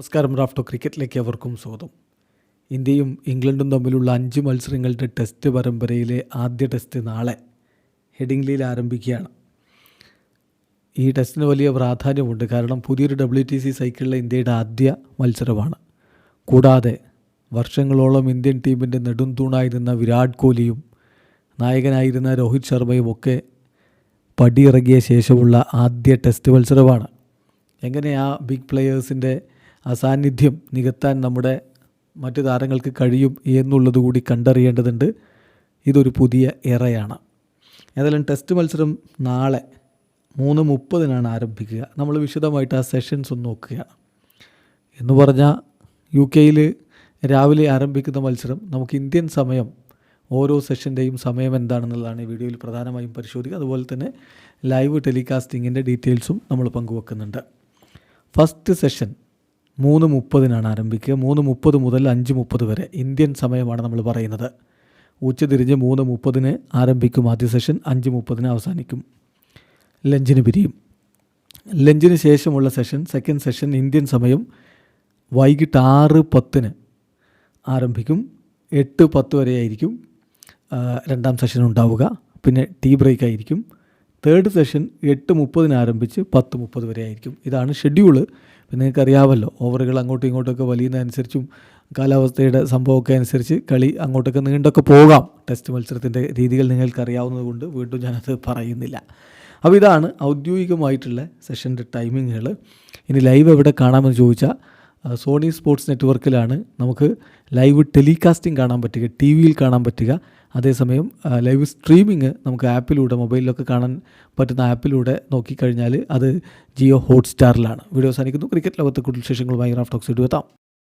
നമസ്കാരം. റാഫ്റ്റോ ക്രിക്കറ്റിലേക്ക് അവർക്കും സ്വാഗതം. ഇന്ത്യയും ഇംഗ്ലണ്ടും തമ്മിലുള്ള അഞ്ച് മത്സരങ്ങളുടെ ടെസ്റ്റ് പരമ്പരയിലെ ആദ്യ ടെസ്റ്റ് നാളെ ഹെഡിംഗ്ലിയിൽ ആരംഭിക്കുകയാണ്. ഈ ടെസ്റ്റിന് വലിയ പ്രാധാന്യമുണ്ട്. കാരണം പുതിയൊരു ഡബ്ല്യു ടി സി സൈക്കിളിലെ ഇന്ത്യയുടെ ആദ്യ മത്സരമാണ്. കൂടാതെ വർഷങ്ങളോളം ഇന്ത്യൻ ടീമിന്റെ നെടുംതൂണായി നിന്ന വിരാട് കോഹ്ലിയും നായകനായിരുന്ന രോഹിത് ശർമ്മയും ഒക്കെ പടിയിറങ്ങിയ ശേഷമുള്ള ആദ്യ ടെസ്റ്റ് മത്സരമാണ്. എങ്ങനെ ആ ബിഗ് പ്ലെയേഴ്സിന്റെ അസാന്നിധ്യം നികത്താൻ നമ്മുടെ മറ്റു താരങ്ങൾക്ക് കഴിയും എന്നുള്ളത് കൂടി കണ്ടറിയേണ്ടതുണ്ട്. ഇതൊരു പുതിയ എറയാണ്. ഏതായാലും ടെസ്റ്റ് മത്സരം നാളെ മൂന്ന് മുപ്പതിനാണ് ആരംഭിക്കുക. നമ്മൾ വിശദമായിട്ട് ആ സെഷൻസ് ഒന്ന് നോക്കുക. എന്ന് പറഞ്ഞാൽ യു കെയിൽ രാവിലെ ആരംഭിക്കുന്ന മത്സരം നമുക്ക് ഇന്ത്യൻ സമയം ഓരോ സെഷന്റെയും സമയം എന്താണെന്നുള്ളതാണ് ഈ വീഡിയോയിൽ പ്രധാനമായും പരിശോധിക്കുക. അതുപോലെ തന്നെ ലൈവ് ടെലികാസ്റ്റിങ്ങിന്റെ ഡീറ്റെയിൽസും നമ്മൾ പങ്കുവെക്കുന്നുണ്ട്. ഫസ്റ്റ് സെഷൻ മൂന്ന് മുപ്പതിനാണ് ആരംഭിക്കുക. മൂന്ന് മുപ്പത് മുതൽ അഞ്ച് മുപ്പത് വരെ. ഇന്ത്യൻ സമയമാണ് നമ്മൾ പറയുന്നത്. ഉച്ചതിരിഞ്ഞ് മൂന്ന് മുപ്പതിന് ആരംഭിക്കും ആദ്യ സെഷൻ. അഞ്ച് മുപ്പതിന് അവസാനിക്കും. ലഞ്ചിന് പിരിയും. ലഞ്ചിന് ശേഷമുള്ള സെഷൻ സെക്കൻഡ് സെഷൻ ഇന്ത്യൻ സമയം വൈകിട്ട് ആറ് പത്തിന് ആരംഭിക്കും. എട്ട് പത്ത് വരെ ആയിരിക്കും. ആ, രണ്ടാം സെഷൻ ഉണ്ടാവുക. പിന്നെ ടീ ബ്രേക്ക് ആയിരിക്കും. തേർഡ് സെഷൻ എട്ട് മുപ്പതിന് ആരംഭിച്ച് പത്ത് മുപ്പത് വരെ ആയിരിക്കും. ഇതാണ് ഷെഡ്യൂൾ പിന്നെ നിങ്ങൾക്ക് അറിയാമല്ലോ ഓവറുകൾ അങ്ങോട്ടും ഇങ്ങോട്ടൊക്കെ വലിയുന്നതനുസരിച്ചും കാലാവസ്ഥയുടെ സംഭവമൊക്കെ അനുസരിച്ച് കളി അങ്ങോട്ടൊക്കെ നീണ്ടൊക്കെ പോകാം. ടെസ്റ്റ് മത്സരത്തിന്റെ രീതികൾ നിങ്ങൾക്ക് അറിയാവുന്നത് കൊണ്ട് വീണ്ടും ഞാനത് പറയുന്നില്ല. അപ്പോൾ ഇതാണ് ഔദ്യോഗികമായിട്ടുള്ള സെഷന്റെ ടൈമിങ്ങുകൾ ഇനി ലൈവ് എവിടെ കാണാമെന്ന് ചോദിച്ചാൽ സോണി സ്പോർട്സ് നെറ്റ്വർക്കിലാണ് നമുക്ക് ലൈവ് ടെലികാസ്റ്റിംഗ് കാണാൻ പറ്റുക ടി വിയിൽ കാണാൻ പറ്റുക. അതേസമയം ലൈവ് സ്ട്രീമിങ് നമുക്ക് ആപ്പിലൂടെ മൊബൈലിലൊക്കെ കാണാൻ പറ്റുന്ന ആപ്പിലൂടെ നോക്കിക്കഴിഞ്ഞാൽ അത് ജിയോ ഹോട്ട്സ്റ്റാറിലാണ്. വീഡിയോ സാധിക്കുന്നു ക്രിക്കറ്റ് ലോകത്തെ കൂടുതൽ വിശേഷങ്ങളുമായി റാഫ് ടോക്സ് എത്താം.